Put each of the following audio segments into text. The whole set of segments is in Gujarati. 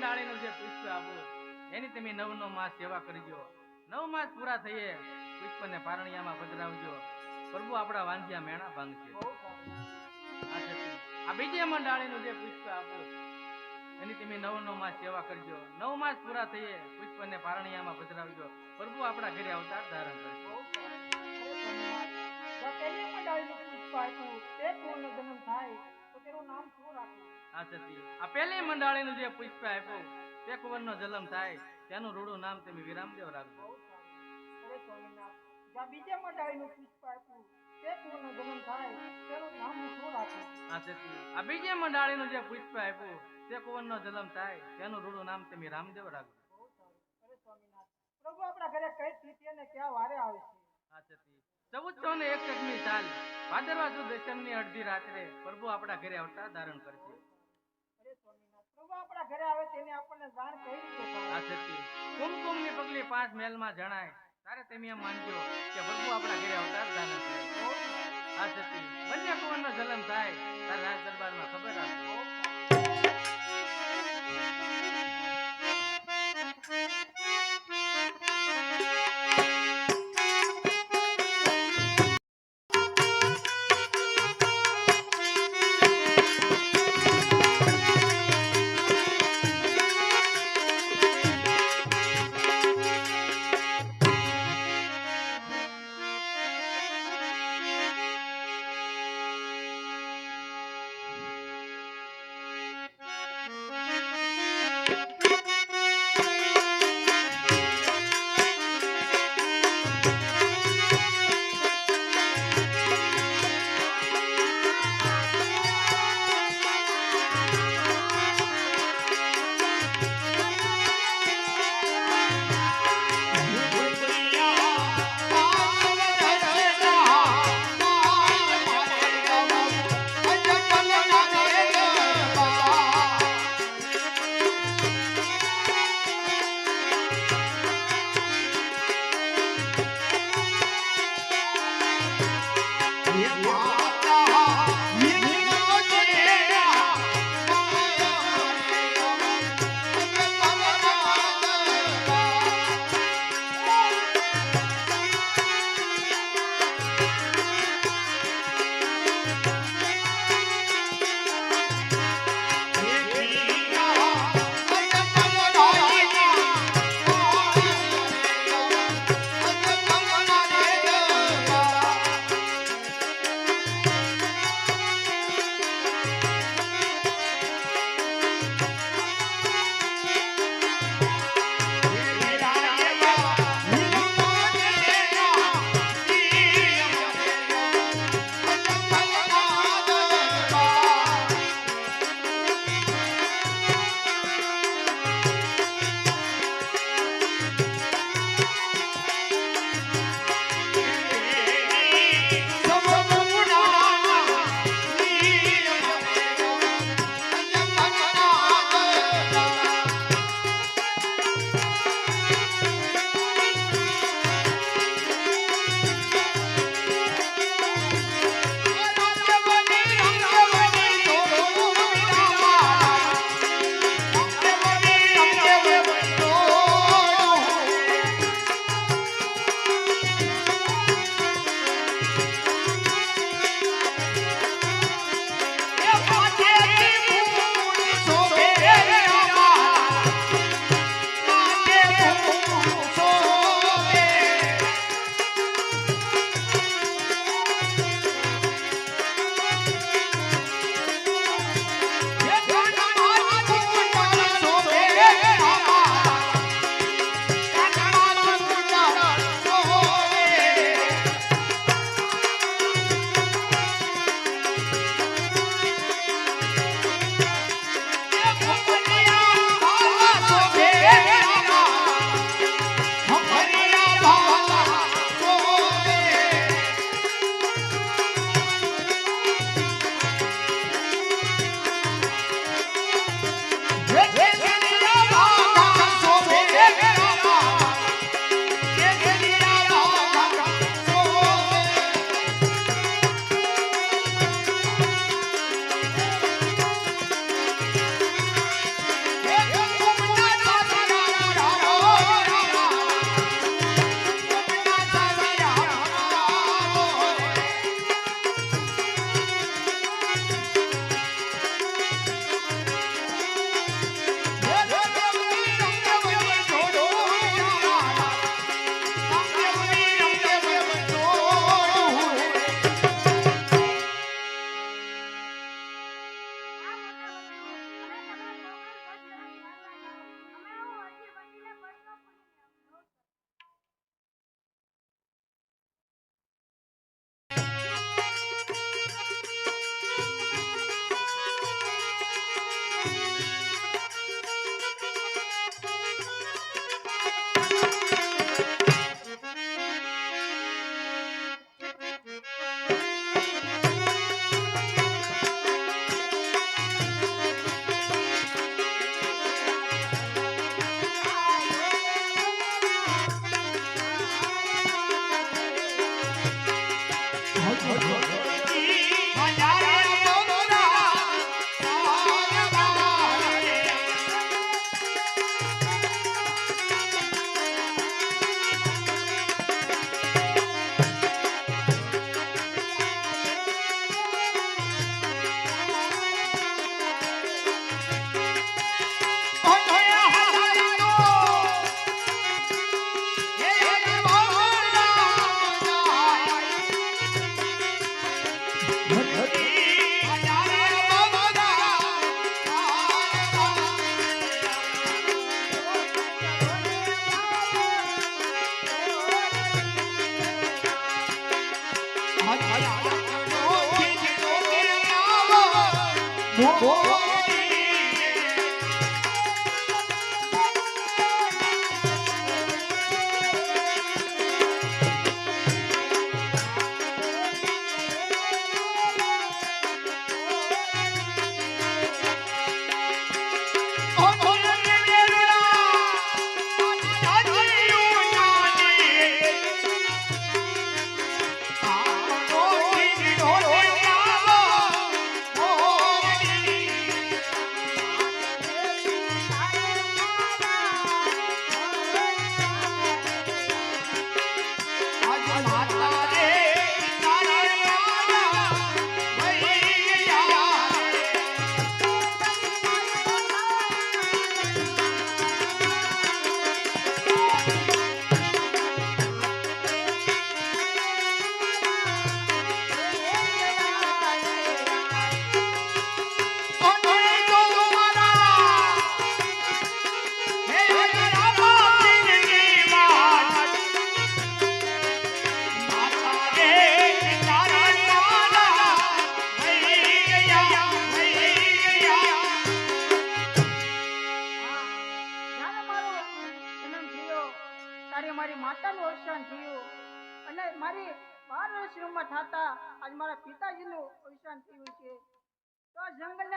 આ જે પુષ્પ આપો એની તમે નવ નો માસ સેવા કરજો નવ માસ પૂરા થઈએ પુષ્પને પારણિયામાં પધરાવજો પ્રભુ આપણા વાંધ્યા મેણા ભાંગશે આ સખી, આ ડાળીનું જે પુષ્પ આપો એની તમે નવ નવ માસ સેવા કરજો નવ માસ પૂરા થઈએ પુષ્પને પારણિયામાં પધરાવજો પ્રભુ આપણા ઘરે અવતાર ધારણ કરશે આ સતી આ પહેલી મંડાળીનું જે પુષ્પ આપ્યું તે કુંવરનો જન્મ થાય. તેનું રૂડું નામ તમે વિરામદેવ રાખજો. આ બીજી મંડાળીનું જે પુષ્પ આપ્યું તે કુંવરનો જન્મ થાય. તેનું રૂડું નામ તમે રામદેવ રાખજો. પ્રભુ આપણા ઘરે કઈ સ્થિતિ અને ક્યાં વારે આવે છે? આ સતી ચૌદસો ને એકસઠમી સાલ. ભાદરવા સુદ અડધી રાત્રે પ્રભુ આપણા ઘરે અવતાર ધારણ કરશે. આપણા ઘરે આવે તેની આપણને જાણ જણાય. તારે તમે એમ માનજો કે પ્રભુ આપણા ઘરે અવતાર દાન. આ સતી બંને કુંવરનો જન્મ થાય. તારે રાજ દરબારમાં ખબર આપજો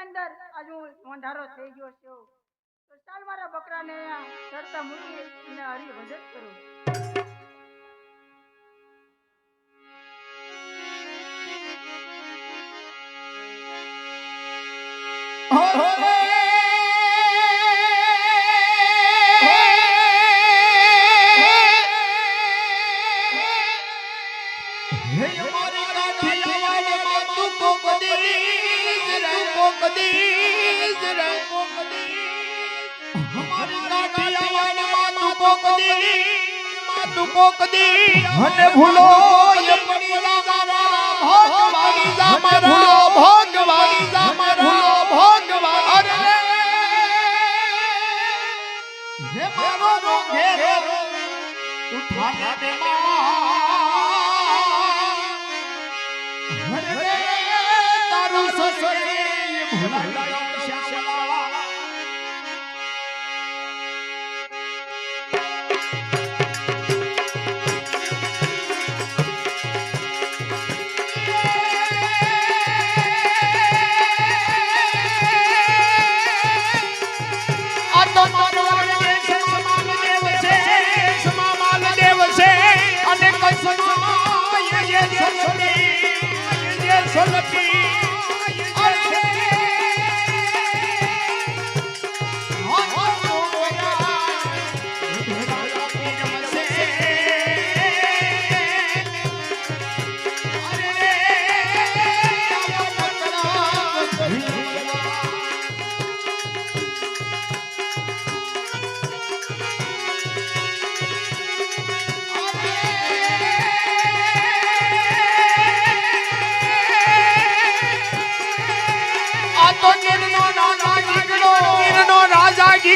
અંદર આજ હું મોંધારો થઈ ગયો છું તો ચાલ મારા બકરાને ચડતા મૂકી હરી ભજન કરું Oh, oh, oh. કદીજ રંગો કદીજ અમારી કાકા આવવાની માં તું કો ભૂલો no, no.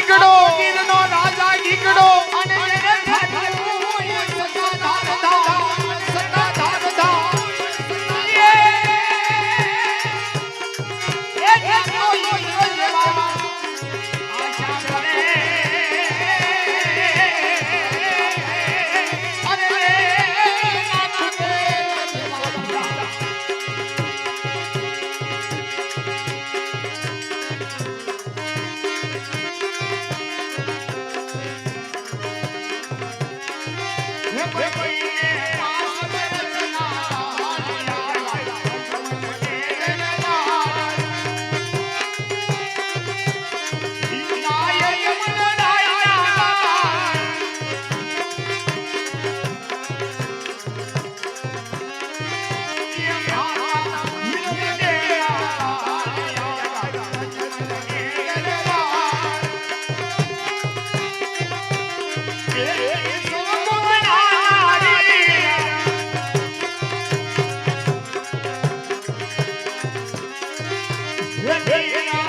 இருக்கணும் Yeah.